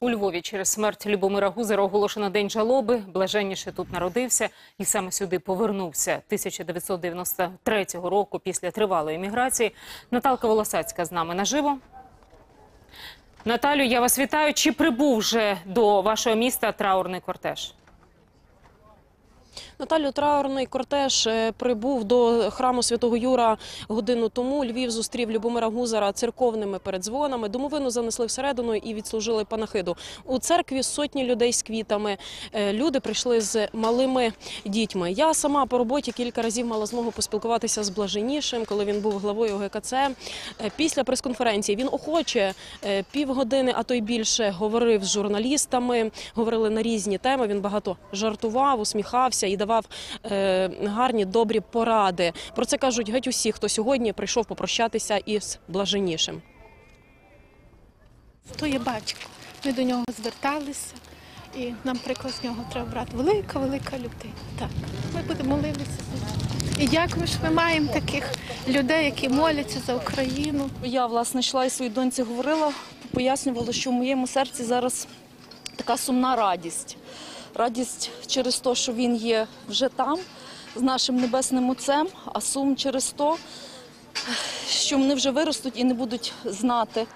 У Львові через смерть Любомира Гузера оголошено день жалоби. Блаженніше тут народився і саме сюди повернувся 1993 року після тривалої міграції. Наталка Волосацька з нами наживо. Наталю, я вас вітаю. Чи прибув вже до вашого міста траурний кортеж? Наталю траурний кортеж е, прибув до храму святого Юра годину тому. Львів зустрів Любомира Гузара церковними передзвонами. Домовину занесли всередину і відслужили панахиду. У церкві сотні людей з квітами. Е, Люди прийшли з малими дітьми. Я сама по роботі кілька разів мала змогу поспілкуватися з Блаженішим, коли він був главою ГКЦ. Е, Після прес-конференції він охоче півгодини, а то й більше говорив з журналістами. Говорили на різні теми. Він багато жартував, усміхався і давав е, гарні добрі поради. Про це кажуть геть усі, хто сьогодні прийшов попрощатися із блаженішим. То є батько. Ми до нього зверталися, і нам приклад з нього треба брати. Велика, велика людина. Так, ми будемо молитися. І дякую, що ми маємо таких людей, які моляться за Україну. Я власне йшла і своїй доньці говорила, пояснювала, що в моєму серці зараз така сумна радість. Радість через те, що він є вже там, з нашим небесним отцем, а сум через те, що вони вже виростуть і не будуть знати.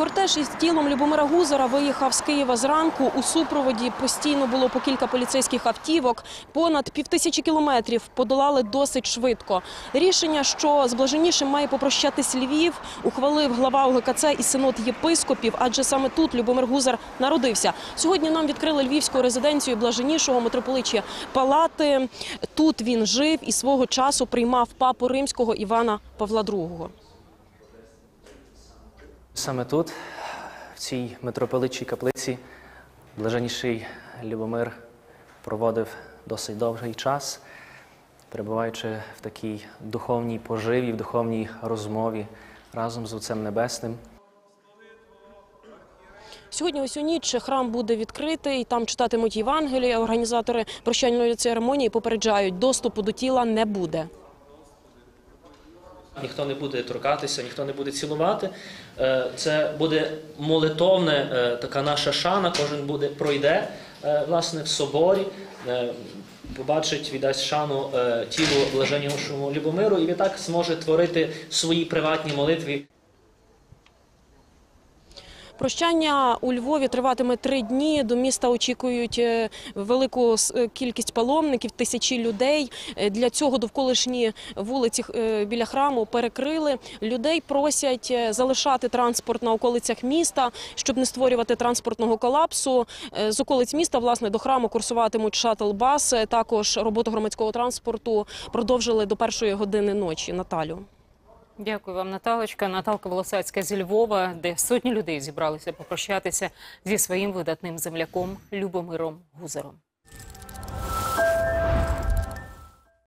Кортеж із тілом Любомира Гузара виїхав з Києва зранку. У супроводі постійно було по кілька поліцейських автівок. Понад півтисячі кілометрів подолали досить швидко. Рішення, що з блаженнішим має попрощатись Львів, ухвалив глава УГКЦ і синод єпископів, адже саме тут Любомир Гузар народився. Сьогодні нам відкрили львівську резиденцію блаженнішого митрополичі Палати. Тут він жив і свого часу приймав папу римського Івана Павла II. Саме тут, в цій митрополитчій каплиці, блаженніший Любомир проводив досить довгий час, перебуваючи в такій духовній поживі, в духовній розмові разом з Отцем Небесним. Сьогодні ось у ніч храм буде відкритий, там читатимуть Євангелія. Організатори прощальної церемонії попереджають, доступу до тіла не буде. Ніхто не буде торкатися, ніхто не буде цілувати. Е, Це буде молитовне е, така наша шана. Кожен буде пройде е, власне в соборі, побачить, віддасть шану тілу блаженнішому Любомиру, і відтак зможе творити свої приватні молитви. Прощання у Львові триватиме три дні. До міста очікують е, велику е, кількість паломників, тисячі людей. Е, Для цього довколишні вулиці біля храму перекрили. Людей просять залишати транспорт на околицях міста, щоб не створювати транспортного колапсу. З околиць міста власне до храму курсуватимуть шатл-баси. Також роботу громадського транспорту продовжили до першої години ночі. Наталю. Дякую вам, Наталочка. Наталка Волосацька зі Львова, де сотні людей зібралися попрощатися зі своїм видатним земляком Любомиром Гузером.